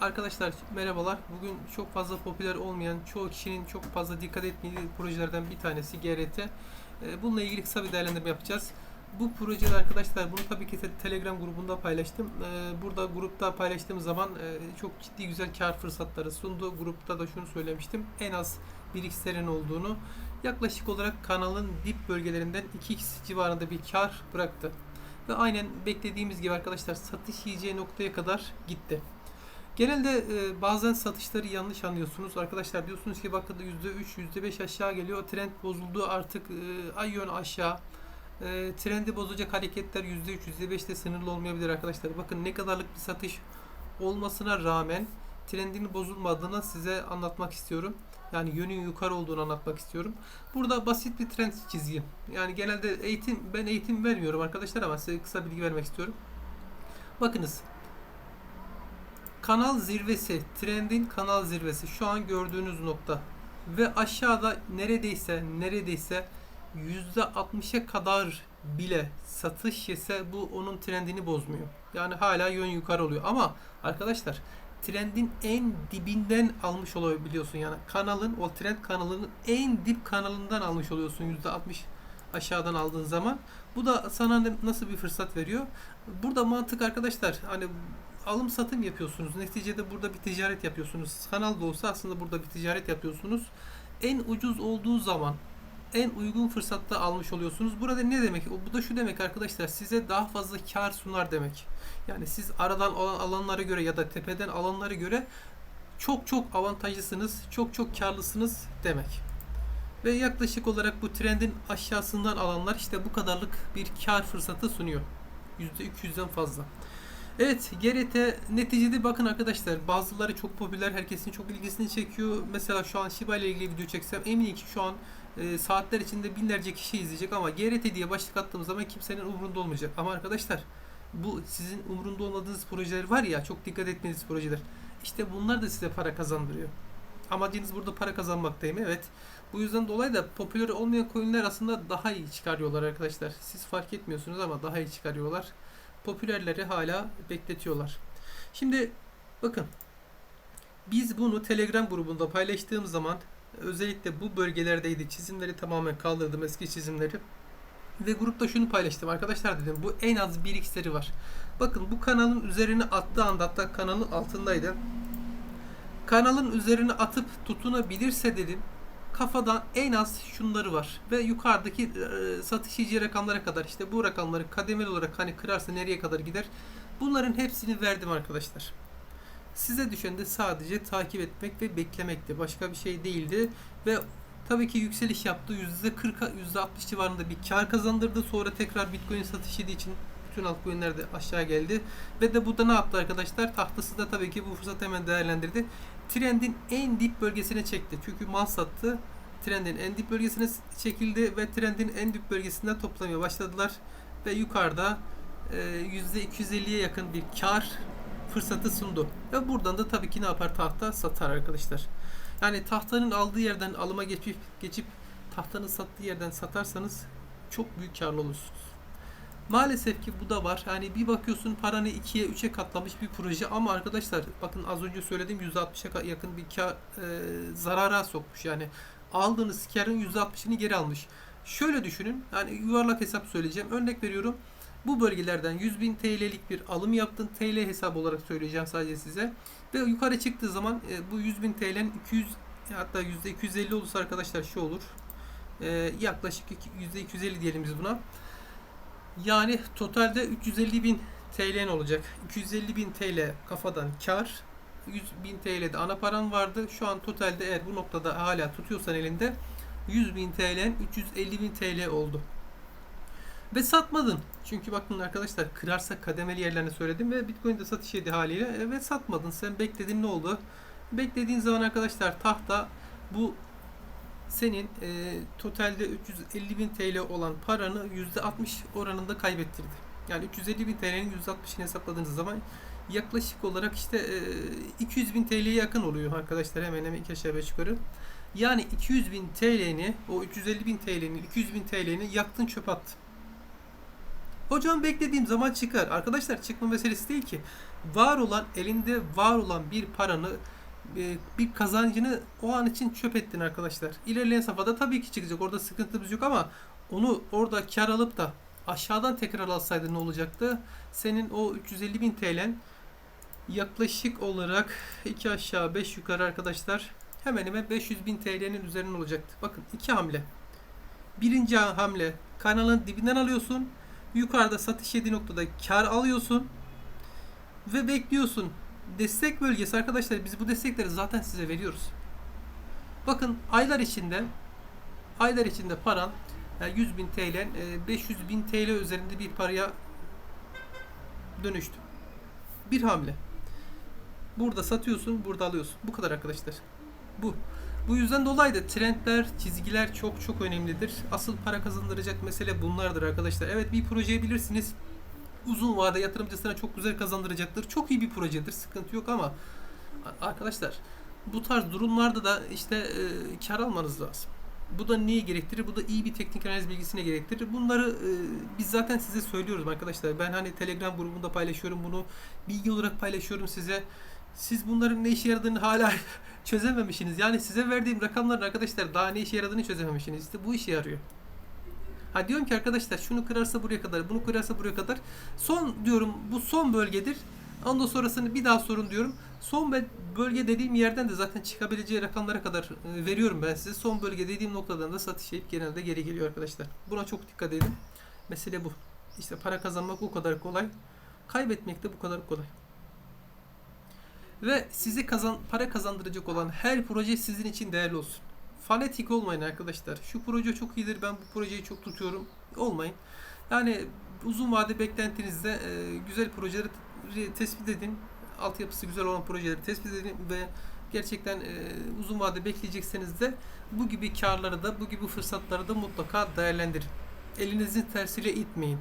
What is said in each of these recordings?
Arkadaşlar merhabalar. Bugün çok fazla popüler olmayan, çoğu kişinin çok fazla dikkat etmediği projelerden bir tanesi GRT. Ee, Bununla ilgili kısa bir değerlendirme yapacağız. Bu projede arkadaşlar bunu tabii ki te- Telegram grubunda paylaştım. Ee, Burada grupta paylaştığım zaman e, çok ciddi güzel kar fırsatları sundu. Grupta da şunu söylemiştim. En az 1x'lerin olduğunu. Yaklaşık olarak kanalın dip bölgelerinden 2x civarında bir kar bıraktı. Ve aynen beklediğimiz gibi arkadaşlar satış yiyeceği noktaya kadar gitti. Genelde e, bazen satışları yanlış anlıyorsunuz. Arkadaşlar diyorsunuz ki bakın %3, %5 aşağı geliyor. Trend bozuldu artık e, ay yön aşağı. E, trendi bozacak hareketler %3, %5'te sınırlı olmayabilir arkadaşlar. Bakın ne kadarlık bir satış olmasına rağmen trendin bozulmadığını size anlatmak istiyorum. Yani yönün yukarı olduğunu anlatmak istiyorum. Burada basit bir trend çizgi. Yani genelde eğitim ben eğitim vermiyorum arkadaşlar ama size kısa bilgi vermek istiyorum. Bakınız kanal zirvesi, trendin kanal zirvesi şu an gördüğünüz nokta. Ve aşağıda neredeyse neredeyse %60'a kadar bile satış yese bu onun trendini bozmuyor. Yani hala yön yukarı oluyor. Ama arkadaşlar trendin en dibinden almış olabiliyorsun. Yani kanalın o trend kanalının en dip kanalından almış oluyorsun %60 aşağıdan aldığın zaman. Bu da sana nasıl bir fırsat veriyor? Burada mantık arkadaşlar hani alım satım yapıyorsunuz. Neticede burada bir ticaret yapıyorsunuz. Kanal da olsa aslında burada bir ticaret yapıyorsunuz. En ucuz olduğu zaman en uygun fırsatta almış oluyorsunuz. Burada ne demek? Bu da şu demek arkadaşlar. Size daha fazla kar sunar demek. Yani siz aradan olan alanlara göre ya da tepeden alanlara göre çok çok avantajlısınız, çok çok karlısınız demek. Ve yaklaşık olarak bu trendin aşağısından alanlar işte bu kadarlık bir kar fırsatı sunuyor. %200'den fazla. Evet GRT neticede bakın arkadaşlar bazıları çok popüler herkesin çok ilgisini çekiyor. Mesela şu an Shiba ile ilgili video çeksem eminim ki şu an e, saatler içinde binlerce kişi izleyecek ama GRT diye başlık attığım zaman kimsenin umurunda olmayacak. Ama arkadaşlar bu sizin umurunda olmadığınız projeler var ya çok dikkat etmeniz projeler. İşte bunlar da size para kazandırıyor. Amacınız burada para kazanmak değil mi? Evet. Bu yüzden dolayı da popüler olmayan coinler aslında daha iyi çıkarıyorlar arkadaşlar. Siz fark etmiyorsunuz ama daha iyi çıkarıyorlar. Popülerleri hala bekletiyorlar. Şimdi bakın biz bunu Telegram grubunda paylaştığım zaman özellikle bu bölgelerdeydi. Çizimleri tamamen kaldırdım eski çizimleri. Ve grupta şunu paylaştım arkadaşlar dedim bu en az 1x'leri var. Bakın bu kanalın üzerine attığı anda hatta kanalın altındaydı. Kanalın üzerine atıp tutunabilirse dedim kafadan en az şunları var ve yukarıdaki e, satış rakamlara kadar işte bu rakamları kademeli olarak hani kırarsa nereye kadar gider bunların hepsini verdim arkadaşlar. Size düşen de sadece takip etmek ve beklemekti. Başka bir şey değildi ve tabii ki yükseliş yaptı. %40'a %60 civarında bir kar kazandırdı. Sonra tekrar Bitcoin satış yediği için bütün altcoin'ler de aşağı geldi. Ve de bu da ne yaptı arkadaşlar? Tahtası da tabii ki bu fırsatı hemen değerlendirdi. Trendin en dip bölgesine çekti. Çünkü mal sattı. Trendin en dip bölgesine çekildi ve trendin en dip bölgesinden toplamaya başladılar. Ve yukarıda e, %250'ye yakın bir kar fırsatı sundu. Ve buradan da tabii ki ne yapar tahta satar arkadaşlar. Yani tahtanın aldığı yerden alıma geçip geçip tahtanın sattığı yerden satarsanız çok büyük karlı olursunuz. Maalesef ki bu da var. Hani bir bakıyorsun paranı 2'ye 3'e katlamış bir proje ama arkadaşlar bakın az önce söylediğim %60'a yakın bir kar, e, zarara sokmuş. Yani aldığınız karın %60'ını geri almış. Şöyle düşünün. Yani yuvarlak hesap söyleyeceğim. Örnek veriyorum. Bu bölgelerden 100.000 TL'lik bir alım yaptın. TL hesabı olarak söyleyeceğim sadece size. Ve yukarı çıktığı zaman e, bu 100.000 TL'nin 200 hatta %250 olursa arkadaşlar şu olur. E, yaklaşık iki- %250 diyelim biz buna. Yani totalde 350 bin TL'n olacak. 250 bin TL kafadan kar. 100 bin TL de ana paran vardı. Şu an totalde eğer bu noktada hala tutuyorsan elinde 100 bin TL'n 350 bin TL oldu. Ve satmadın. Çünkü bakın arkadaşlar kırarsa kademeli yerlerini söyledim ve Bitcoin'de satış yedi haliyle e, ve satmadın. Sen bekledin ne oldu? Beklediğin zaman arkadaşlar tahta bu senin e, totalde 350 bin TL olan paranı %60 oranında kaybettirdi. Yani 350 bin TL'nin %60'ını hesapladığınız zaman yaklaşık olarak işte e, 200 bin TL'ye yakın oluyor arkadaşlar hemen hemen iki aşağı beş yukarı. Yani 200 bin TL'ni o 350 bin TL'nin 200 bin TL'ni yaktın çöp attın. Hocam beklediğim zaman çıkar. Arkadaşlar çıkma meselesi değil ki. var olan elinde var olan bir paranı bir kazancını o an için çöp ettin arkadaşlar. İlerleyen safhada tabii ki çıkacak. Orada sıkıntımız yok ama onu orada kar alıp da aşağıdan tekrar alsaydın ne olacaktı? Senin o 350 bin TL'n yaklaşık olarak 2 aşağı 5 yukarı arkadaşlar hemen hemen 500 bin TL'nin üzerine olacaktı. Bakın iki hamle. Birinci hamle kanalın dibinden alıyorsun. Yukarıda satış yediği noktada kar alıyorsun. Ve bekliyorsun. Destek bölgesi arkadaşlar biz bu destekleri zaten size veriyoruz. Bakın aylar içinde aylar içinde paran yani 100 bin TL, e, 500 bin TL üzerinde bir paraya dönüştü. Bir hamle. Burada satıyorsun, burada alıyorsun. Bu kadar arkadaşlar. Bu. Bu yüzden dolayı da trendler, çizgiler çok çok önemlidir. Asıl para kazandıracak mesele bunlardır arkadaşlar. Evet bir projeyi bilirsiniz. Uzun vade yatırımcısına çok güzel kazandıracaktır. Çok iyi bir projedir. Sıkıntı yok ama arkadaşlar bu tarz durumlarda da işte e, kar almanız lazım. Bu da neyi gerektirir? Bu da iyi bir teknik analiz bilgisine gerektirir. Bunları e, biz zaten size söylüyoruz arkadaşlar. Ben hani Telegram grubunda paylaşıyorum bunu. Bilgi olarak paylaşıyorum size. Siz bunların ne işe yaradığını hala çözememişsiniz. Yani size verdiğim rakamların arkadaşlar daha ne işe yaradığını çözememişsiniz. İşte bu işe yarıyor. Ha diyorum ki arkadaşlar şunu kırarsa buraya kadar, bunu kırarsa buraya kadar. Son diyorum bu son bölgedir. Ondan sonrasını bir daha sorun diyorum. Son bölge dediğim yerden de zaten çıkabileceği rakamlara kadar e, veriyorum ben size. Son bölge dediğim noktadan da satış yapıp genelde geri geliyor arkadaşlar. Buna çok dikkat edin. Mesele bu. İşte para kazanmak o kadar kolay. Kaybetmek de bu kadar kolay. Ve size kazan para kazandıracak olan her proje sizin için değerli olsun. Fanatik olmayın arkadaşlar. Şu proje çok iyidir. Ben bu projeyi çok tutuyorum. Olmayın. Yani uzun vade beklentinizde e, güzel projeleri tespit edin. Altyapısı güzel olan projeleri tespit edin ve gerçekten e, uzun vade bekleyecekseniz de bu gibi karları da bu gibi fırsatları da mutlaka değerlendirin. Elinizin tersiyle itmeyin.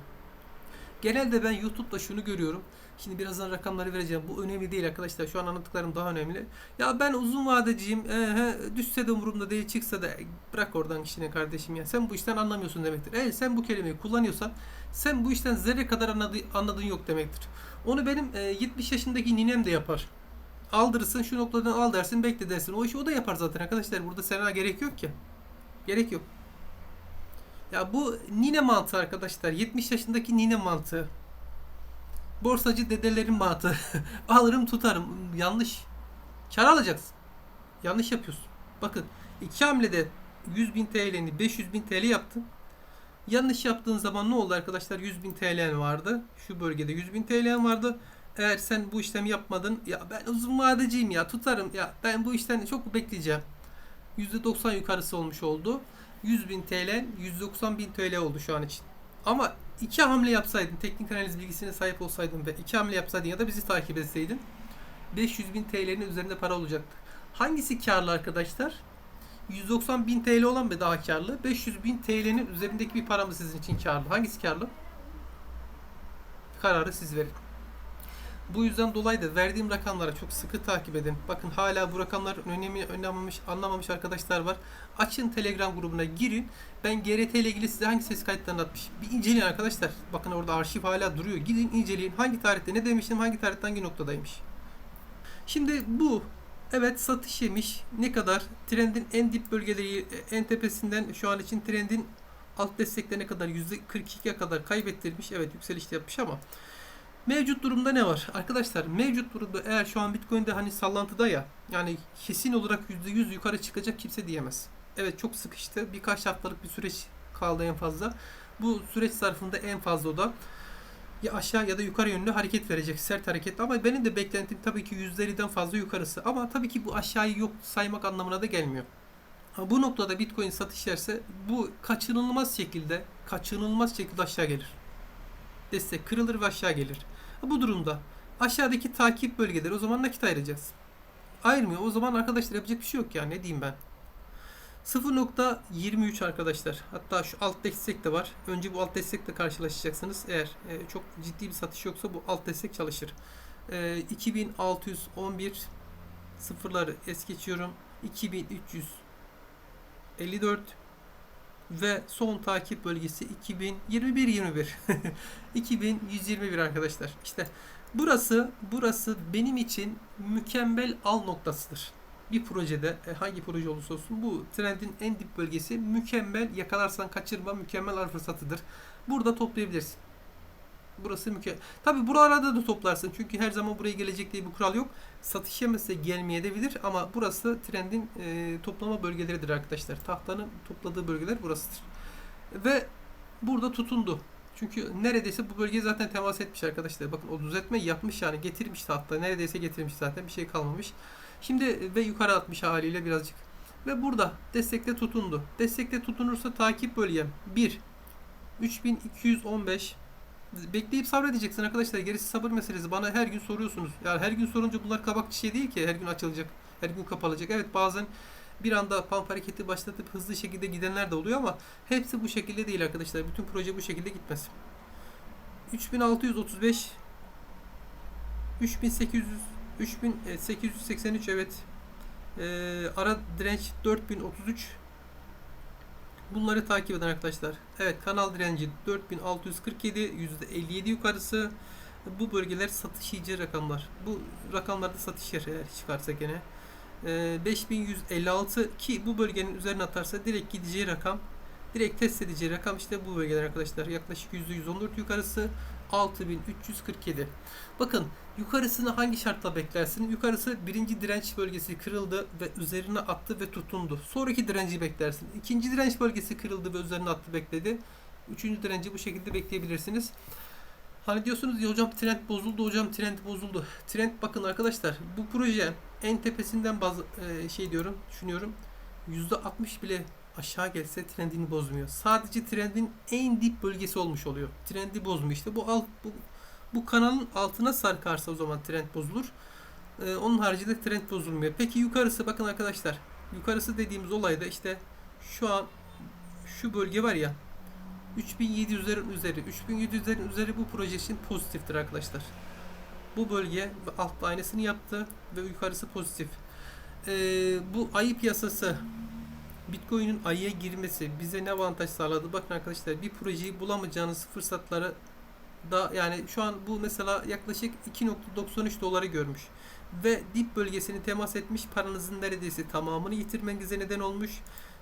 Genelde ben YouTube'da şunu görüyorum. Şimdi birazdan rakamları vereceğim. Bu önemli değil arkadaşlar. Şu an anlattıklarım daha önemli. Ya ben uzun vadeciyim. Ee, he, düşse de umurumda değil, çıksa da e, bırak oradan işine kardeşim ya. Sen bu işten anlamıyorsun demektir. Eğer sen bu kelimeyi kullanıyorsan sen bu işten zerre kadar anladı, anladığın yok demektir. Onu benim e, 70 yaşındaki ninem de yapar. Aldırırsın şu noktadan al dersin bekle dersin. O işi o da yapar zaten arkadaşlar. Burada sana gerek yok ki. Gerek yok. Ya bu nine mantığı arkadaşlar. 70 yaşındaki nine mantığı. Borsacı dedelerin mantığı. Alırım tutarım. Yanlış. Kar alacaksın. Yanlış yapıyorsun. Bakın iki hamlede 100 bin TL'ni 500 bin TL yaptın. Yanlış yaptığın zaman ne oldu arkadaşlar? 100 bin TL'n vardı. Şu bölgede 100 bin TL'n vardı. Eğer sen bu işlemi yapmadın. Ya ben uzun vadeciyim ya tutarım. Ya ben bu işten çok bekleyeceğim. %90 yukarısı olmuş oldu. 100 bin TL, 190 bin TL oldu şu an için. Ama iki hamle yapsaydın, teknik analiz bilgisine sahip olsaydın ve iki hamle yapsaydın ya da bizi takip etseydin 500 bin TL'nin üzerinde para olacaktı. Hangisi karlı arkadaşlar? 190 bin TL olan mı daha karlı? 500 bin TL'nin üzerindeki bir para mı sizin için karlı? Hangisi karlı? Kararı siz verin. Bu yüzden dolayı da verdiğim rakamlara çok sıkı takip edin. Bakın hala bu rakamlar önemli anlamamış, anlamamış arkadaşlar var. Açın Telegram grubuna girin. Ben GRT ile ilgili size hangi ses kayıtlarını atmış. Bir inceleyin arkadaşlar. Bakın orada arşiv hala duruyor. Gidin inceleyin. Hangi tarihte ne demiştim, hangi tarihte hangi noktadaymış. Şimdi bu evet satış yemiş. Ne kadar? Trendin en dip bölgeleri, en tepesinden şu an için trendin alt desteklerine kadar %42'ye kadar kaybettirmiş. Evet yükseliş de yapmış ama Mevcut durumda ne var? Arkadaşlar mevcut durumda eğer şu an Bitcoin'de hani sallantıda ya yani kesin olarak %100 yukarı çıkacak kimse diyemez. Evet çok sıkıştı. Birkaç haftalık bir süreç kaldı en fazla. Bu süreç zarfında en fazla da ya aşağı ya da yukarı yönlü hareket verecek. Sert hareket ama benim de beklentim tabii ki %50'den fazla yukarısı. Ama tabii ki bu aşağıyı yok saymak anlamına da gelmiyor. Ama bu noktada Bitcoin satış yerse bu kaçınılmaz şekilde kaçınılmaz şekilde aşağı gelir destek kırılır ve aşağı gelir. Bu durumda aşağıdaki takip bölgeleri o zaman nakit ayıracaksın. Ayırmıyor. O zaman arkadaşlar yapacak bir şey yok ya. Ne diyeyim ben? 0.23 arkadaşlar. Hatta şu alt destek de var. Önce bu alt destekle karşılaşacaksınız. Eğer e, çok ciddi bir satış yoksa bu alt destek çalışır. E, 2611 sıfırları es geçiyorum. 2354 ve son takip bölgesi 2021 21 2121 arkadaşlar. İşte Burası burası benim için mükemmel al noktasıdır. Bir projede e, hangi proje olursa olsun bu trendin en dip bölgesi mükemmel yakalarsan kaçırma mükemmel al fırsatıdır. Burada toplayabilirsin. Burası mükemmel. Tabi buralarda da toplarsın. Çünkü her zaman buraya gelecek diye bir kural yok. Satış yemese gelmeye de bilir ama burası trendin e, toplama bölgeleridir arkadaşlar. Tahtanın topladığı bölgeler burasıdır. Ve burada tutundu. Çünkü neredeyse bu bölgeye zaten temas etmiş arkadaşlar. Bakın o düzeltme yapmış yani getirmiş tahta. Neredeyse getirmiş zaten bir şey kalmamış. Şimdi ve yukarı atmış haliyle birazcık. Ve burada destekte tutundu. Destekte tutunursa takip bölgem 1 3215 bekleyip sabredeceksin arkadaşlar. Gerisi sabır meselesi. Bana her gün soruyorsunuz. Yani her gün sorunca bunlar kabak şey değil ki. Her gün açılacak. Her gün kapalacak. Evet bazen bir anda pump hareketi başlatıp hızlı şekilde gidenler de oluyor ama hepsi bu şekilde değil arkadaşlar. Bütün proje bu şekilde gitmez. 3635 3800 3883 evet. Ee, ara direnç 4033 Bunları takip eden arkadaşlar. Evet kanal direnci 4647 %57 yukarısı. Bu bölgeler satış yiyeceği rakamlar. Bu rakamlarda satış yer çıkarsa gene. Ee, 5156 ki bu bölgenin üzerine atarsa direkt gideceği rakam direkt test edeceği rakam işte bu bölgeler arkadaşlar. Yaklaşık %114 yukarısı 6347. Bakın yukarısını hangi şartla beklersin? Yukarısı birinci direnç bölgesi kırıldı ve üzerine attı ve tutundu. Sonraki direnci beklersin. İkinci direnç bölgesi kırıldı ve üzerine attı bekledi. Üçüncü direnci bu şekilde bekleyebilirsiniz. Hani diyorsunuz ya hocam trend bozuldu hocam trend bozuldu. Trend bakın arkadaşlar bu proje en tepesinden bazı e, şey diyorum düşünüyorum. %60 bile aşağı gelse trendini bozmuyor. Sadece trendin en dip bölgesi olmuş oluyor. Trendi bozmuyor. İşte bu alt bu, bu kanalın altına sarkarsa o zaman trend bozulur. Ee, onun haricinde trend bozulmuyor. Peki yukarısı bakın arkadaşlar. Yukarısı dediğimiz olayda işte şu an şu bölge var ya 3700'lerin üzeri 3700'lerin üzeri bu proje için pozitiftir arkadaşlar. Bu bölge altta aynısını yaptı ve yukarısı pozitif. Ee, bu ayı piyasası Bitcoin'in ayıya girmesi bize ne avantaj sağladı? Bakın arkadaşlar bir projeyi bulamayacağınız fırsatları da yani şu an bu mesela yaklaşık 2.93 doları görmüş ve dip bölgesini temas etmiş paranızın neredeyse tamamını yitirmenize neden olmuş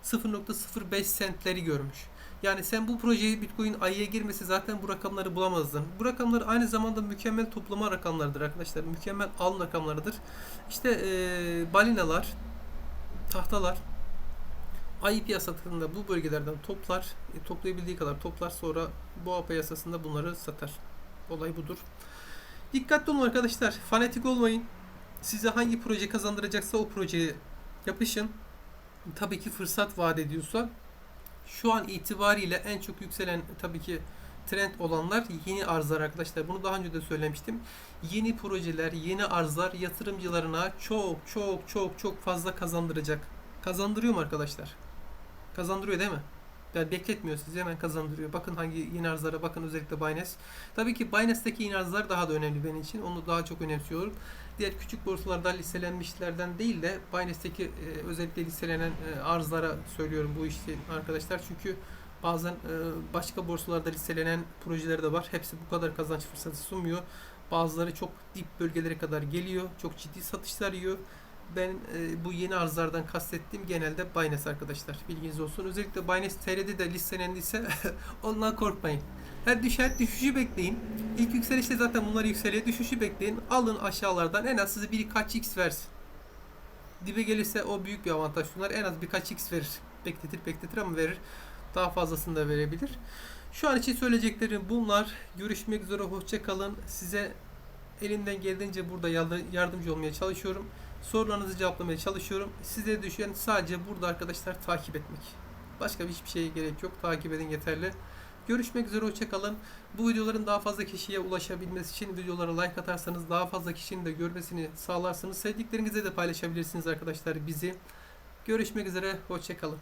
0.05 sentleri görmüş. Yani sen bu projeyi Bitcoin ayıya girmesi zaten bu rakamları bulamazdın. Bu rakamlar aynı zamanda mükemmel toplama rakamlarıdır arkadaşlar. Mükemmel al rakamlarıdır. İşte ee, balinalar, tahtalar, ayı piyasasında bu bölgelerden toplar, e, toplayabildiği kadar toplar sonra boğa piyasasında bunları satar. Olay budur. Dikkatli olun arkadaşlar. Fanatik olmayın. Size hangi proje kazandıracaksa o projeye yapışın. Tabii ki fırsat vaat ediyorsa şu an itibariyle en çok yükselen tabii ki trend olanlar yeni arzlar arkadaşlar. Bunu daha önce de söylemiştim. Yeni projeler, yeni arzlar yatırımcılarına çok çok çok çok fazla kazandıracak. Kazandırıyor mu arkadaşlar? Kazandırıyor değil mi? Yani bekletmiyor sizi hemen kazandırıyor. Bakın hangi yeni arzlara bakın özellikle Binance. Tabii ki Binance'daki yeni arzlar daha da önemli benim için. Onu daha çok önemsiyorum. Diğer küçük borsalarda listelenmişlerden değil de Binance'daki e, özellikle listelenen e, arzlara söylüyorum bu işi arkadaşlar. Çünkü bazen e, başka borsalarda listelenen projeler de var. Hepsi bu kadar kazanç fırsatı sunmuyor. Bazıları çok dip bölgelere kadar geliyor. Çok ciddi satışlar yiyor ben e, bu yeni arzlardan kastettiğim genelde Binance arkadaşlar. Bilginiz olsun. Özellikle Binance TR'de de listelenendiyse ondan korkmayın. Her düşer düşüşü bekleyin. İlk yükselişte zaten bunlar yükseliyor. Düşüşü bekleyin. Alın aşağılardan en az size birkaç x versin. Dibe gelirse o büyük bir avantaj sunar. En az birkaç x verir. Bekletir bekletir ama verir. Daha fazlasını da verebilir. Şu an için söyleyeceklerim bunlar. Görüşmek üzere. Hoşça kalın. Size elimden geldiğince burada yardımcı olmaya çalışıyorum. Sorularınızı cevaplamaya çalışıyorum. Size düşen sadece burada arkadaşlar takip etmek. Başka hiçbir şeye gerek yok. Takip edin yeterli. Görüşmek üzere hoşçakalın. Bu videoların daha fazla kişiye ulaşabilmesi için videolara like atarsanız daha fazla kişinin de görmesini sağlarsınız. Sevdiklerinize de paylaşabilirsiniz arkadaşlar bizi. Görüşmek üzere hoşçakalın.